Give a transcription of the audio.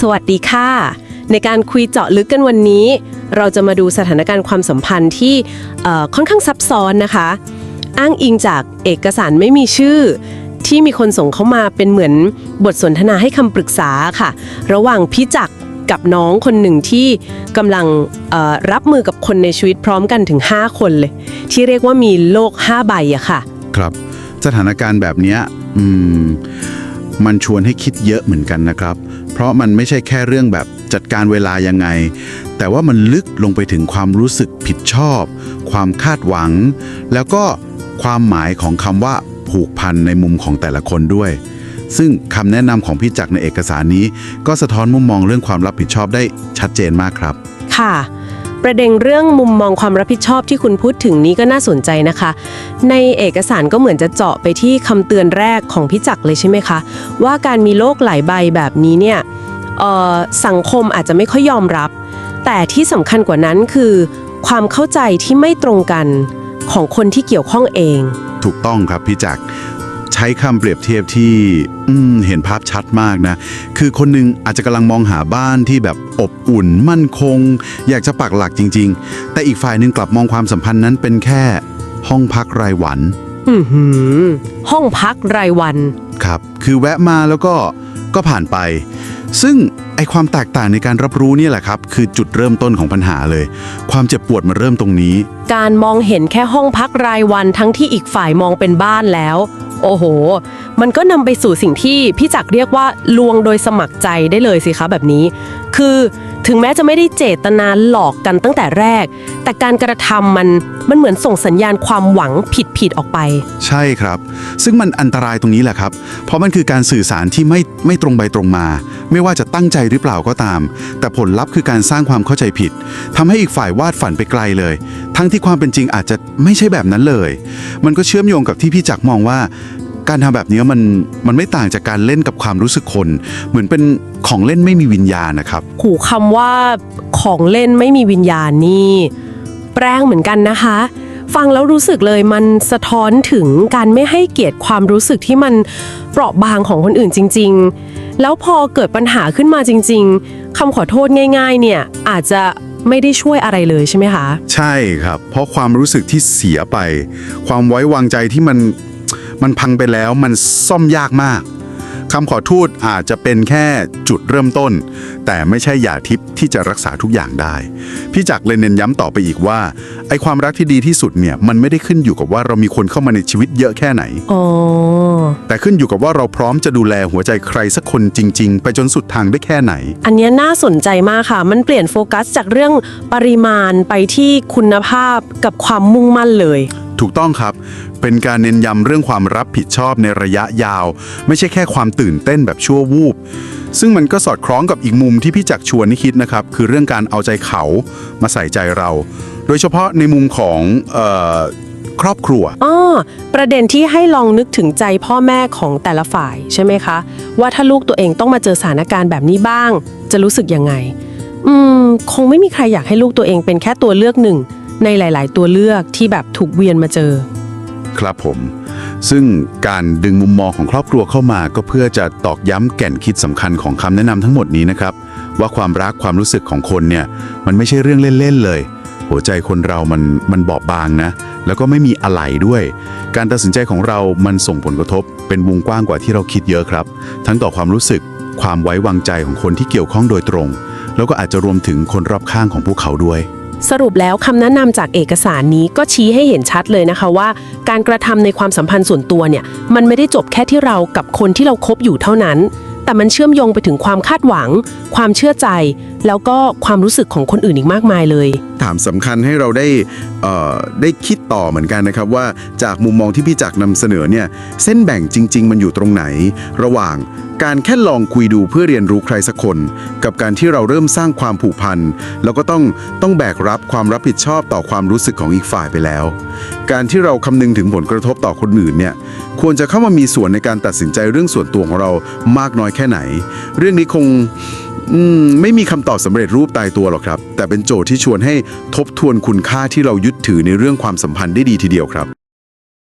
สวัสดีค่ะ ในการคุยเจาะลึกกันวันนี้ เราจะมาดูสถานการณ์ความสัมพันธ์ที่ค่อนข้างซับซ้อนนะคะ อ้างอิงจากเอกสารไม่มีชื่อ ที่มีคนส่งเข้ามาเป็นเหมือนบทสนทนาให้คำปรึกษาค่ะ ระหว่างพี่จักรกับน้องคนหนึ่งที่กำลังรับมือกับคนในชีวิตพร้อมกันถึง 5 คนเลย ที่เรียกว่ามีโลก 5 ใบอะค่ะ ครับ สถานการณ์แบบนี้มันชวนให้คิดเยอะเหมือนกันนะครับ เพราะมันไม่ใช่แค่เรื่องแบบจัดการเวลายังไง แต่ว่ามันลึกลงไปถึงความรู้สึกผิดชอบ ความคาดหวัง แล้วก็ความหมายของคำว่าผูกพันในมุมของแต่ละคนด้วย ซึ่งคำแนะนำของพี่จักรในเอกสารนี้ ก็สะท้อนมุมมองเรื่องความรับผิดชอบได้ชัดเจนมากครับ ค่ะ ประเด็นเรื่องมุมมองความรับผิดชอบที่คุณพูดถึงนี้ก็น่าสนใจนะคะ ในเอกสารก็เหมือนจะเจาะไปที่คำเตือนแรกของพี่จักเลยใช่ไหมคะ ว่าการมีโลกหลายใบแบบนี้เนี่ยสังคมอาจจะไม่ค่อยยอมรับ แต่ที่สำคัญกว่านั้นคือ ความเข้าใจที่ไม่ตรงกันของคนที่เกี่ยวข้องเอง ถูกต้องครับพี่จักร ใช้คำเปรียบเทียบที่อืมเห็นภาพชัดมากนะ คือคนหนึงอาจจะกำลังมองหาบ้านที่แบบอบอุ่น มั่นคง อยากจะปักหลักจริง ๆ แต่อีกฝ่ายหนึ่งกลับมองความสัมพันธ์นั้นเป็นแค่ห้องพักรายวันอือหือห้องพักรายวันครับ คือแวะมาแล้วก็ก็ผ่านไป ซึ่งไอความแตกต่างในการรับรู้เนี่ยแหละครับ คือจุดเริ่มต้นของปัญหาเลย ความเจ็บปวดมาเริ่มตรงนี้ การมองเห็นแค่ห้องพักรายวันทั้งที่อีกฝ่ายมองเป็นบ้านแล้ว โอ้โห มันก็นำไปสู่สิ่งที่พี่จักรเรียกว่าลวงโดยสมัครใจได้เลยสิคะแบบนี้ คือ ถึงแม้จะไม่ได้เจตนาหลอกกันตั้งแต่แรก แต่การกระทำมันมันเหมือนส่งสัญญาณความหวังผิดผิดๆออกไป ใช่ครับ ซึ่งมันอันตรายตรงนี้แหละครับ เพราะมันคือการสื่อสารที่ไม่ไม่ตรงไปตรงมา ไม่ว่าจะตั้งใจหรือเปล่าก็ตาม แต่ผลลัพธ์คือการสร้างความเข้าใจผิดทำให้อีกฝ่ายวาดฝันไปไกลเลย ทั้งที่ความเป็นจริงอาจจะไม่ใช่แบบนั้นเลย มันก็เชื่อมโยงกับที่พี่จักรมองว่า การทำแบบนี้มันมันไม่ต่างจากการเล่นกับความรู้สึกคน เหมือนเป็นของเล่นไม่มีวิญญาณนะครับหูคำว่าของเล่นไม่มีวิญญาณนี่แปลงเหมือนกันนะคะ ฟังแล้วรู้สึกเลยมันสะท้อนถึงการไม่ให้เกียรติความรู้สึกที่มันเปราะบางของคนอื่นจริง ๆ แล้วพอเกิดปัญหาขึ้นมาจริง ๆคำขอโทษง่าย ๆ เนี่ยอาจจะไม่ได้ช่วยอะไรเลยใช่ไหมคะ ใช่ครับ เพราะความรู้สึกที่เสียไป ความไว้วางใจที่มัน มันพังไปแล้วมันซ่อมยากมากคำขอโทษอาจจะเป็นแค่จุดเริ่มต้น แต่ไม่ใช่ยาทิพย์ที่จะรักษาทุกอย่างได้ พี่จักรเลยเน้นย้ำต่อไปอีกว่า ไอ้ความรักที่ดีที่สุดเนี่ย มันไม่ได้ขึ้นอยู่กับว่าเรามีคนเข้ามาในชีวิตเยอะแค่ไหนอ๋อแต่ขึ้นอยู่กับว่าเราพร้อมจะดูแลหัวใจใครสักคนจริง ๆ ไปจนสุดทางได้แค่ไหน อันเนี้ยน่าสนใจมากค่ะ มันเปลี่ยนโฟกัสจากเรื่องปริมาณไปที่คุณภาพกับความมุ่งมั่นเลย ถูกต้องครับ เป็นการเน้นย้ำเรื่องความรับผิดชอบในระยะยาว ไม่ใช่แค่ความตื่นเต้นแบบชั่ววูบ ซึ่งมันก็สอดคล้องกับอีกมุมที่พี่จักรชวนให้คิดนะครับ คือเรื่องการเอาใจเขามาใส่ใจเรา โดยเฉพาะในมุมของออครอบครัวอ้อประเด็นที่ให้ลองนึกถึงใจพ่อแม่ของแต่ละฝ่ายใช่ไหมคะ ว่าถ้าลูกตัวเองต้องมาเจอสถานการณ์แบบนี้บ้าง จะรู้สึกยังไง อืม คงไม่มีใครอยากให้ลูกตัวเองเป็นแค่ตัวเลือกหนึ่ง ในหลาย ๆ ตัวเลือกที่แบบถูกเวียนมาเจอ ครับผม ซึ่งการดึงมุมมองของครอบครัวเข้ามาก็เพื่อจะตอกย้ำแก่นคิดสำคัญของคำแนะนำทั้งหมดนี้นะครับ ว่าความรักความรู้สึกของคนเนี่ยมันไม่ใช่เรื่องเล่น ๆ เลย หัวใจคนเรามันมันบอบบางนะ แล้วก็ไม่มีอะไหล่ด้วย การตัดสินใจของเรามันส่งผลกระทบ เป็นวงกว้างกว่าที่เราคิดเยอะครับ ทั้งต่อความรู้สึก ความไว้วางใจของคนที่เกี่ยวข้องโดยตรง แล้วก็อาจจะรวมถึงคนรอบข้างของพวกเขาด้วย สรุปแล้วคำแนะนำจากเอกสารนี้ก็ชี้ให้เห็นชัดเลยนะคะว่า การกระทำในความสัมพันธ์ส่วนตัวเนี่ย มันไม่ได้จบแค่ที่เรากับคนที่เราคบอยู่เท่านั้น แต่มันเชื่อมโยงไปถึงความคาดหวัง ความเชื่อใจ แล้วก็ความรู้สึกของคนอื่นอีกมากมายเลย ถามสำคัญให้เราได้เอ่อได้คิดต่อเหมือนกันนะครับว่าจากมุมมองที่พี่จักรนำเสนอเนี่ยเส้นแบ่งจริง ๆ มันอยู่ตรงไหน ระหว่างการแค่ลองคุยดูเพื่อเรียนรู้ใครสักคน กับการที่เราเริ่มสร้างความผูกพันแล้วก็ต้องต้องแบกรับความรับผิดชอบต่อความรู้สึกของอีกฝ่ายไปแล้ว การที่เราคำนึงถึงผลกระทบต่อคนอื่นเนี่ยควรจะเข้ามามีส่วนในการตัดสินใจเรื่องส่วนตัวของเรามากน้อยแค่ไหน เรื่องนี้คง อืมไม่มีคำตอบสำเร็จรูปตายตัวหรอกครับ แต่เป็นโจทย์ที่ชวนให้ทบทวนคุณค่าที่เรายึดถือในเรื่องความสัมพันธ์ได้ดีทีเดียวครับ